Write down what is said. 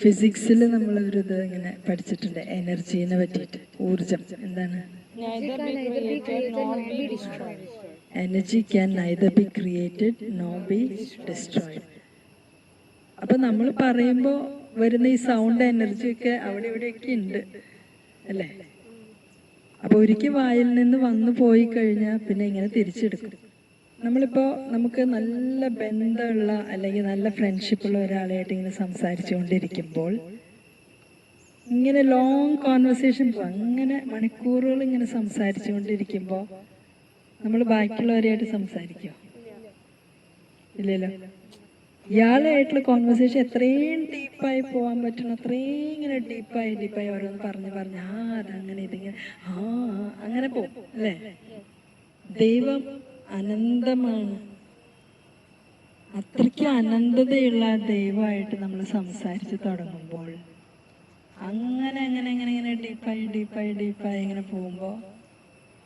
ഫിസിക്സിൽ നമ്മൾ ഒരു ഇത് ഇങ്ങനെ പഠിച്ചിട്ടുണ്ട്. എനർജീനെ പറ്റിയിട്ട്. ഊർജം എന്താണ്. Energy can neither be created nor be destroyed അപ്പൊ നമ്മൾ പറയുമ്പോൾ വരുന്ന ഈ സൗണ്ട് എനർജി ഒക്കെ അവിടെ ഇവിടെയൊക്കെ ഉണ്ട്. അല്ലേ? അപ്പൊ ഒരിക്കൽ വായിൽ നിന്ന് വന്നു പോയി കഴിഞ്ഞാൽ പിന്നെ ഇങ്ങനെ തിരിച്ചെടുക്കും. നമ്മളിപ്പോ നമുക്ക് നല്ല ബന്ധമുള്ള അല്ലെങ്കിൽ നല്ല ഫ്രണ്ട്ഷിപ്പുള്ള ഒരാളായിട്ട് ഇങ്ങനെ സംസാരിച്ചുകൊണ്ടിരിക്കുമ്പോൾ ഇങ്ങനെ ലോങ് കോൺവെർസേഷൻ അങ്ങനെ മണിക്കൂറുകൾ ഇങ്ങനെ സംസാരിച്ചുകൊണ്ടിരിക്കുമ്പോൾ നമ്മൾ ബാക്കിയുള്ളവരെയായിട്ട് സംസാരിക്കുമോ ഇല്ലല്ലോ. ഇയാളായിട്ടുള്ള കോൺവെർസേഷൻ എത്രയും ഡീപ്പായി പോകാൻ പറ്റണം. അത്രയും ഇങ്ങനെ ഡീപ്പായി ഡീപ്പായി ഓരോന്ന് പറഞ്ഞ് പറഞ്ഞ് ആ അതങ്ങനെ ഇതിങ്ങനെ ആ അങ്ങനെ പോകും അല്ലേ? ദൈവം അനന്തമാണ് അത്രയ്ക്ക് അനന്തതയുള്ള ദൈവമായിട്ട് നമ്മൾ സംസാരിച്ച് തുടങ്ങുമ്പോൾ അങ്ങനെ അങ്ങനെ അങ്ങനെ ഇങ്ങനെ ഡീപ്പായി ഡീപ്പായി ഡീപ്പായി ഇങ്ങനെ പോകുമ്പോൾ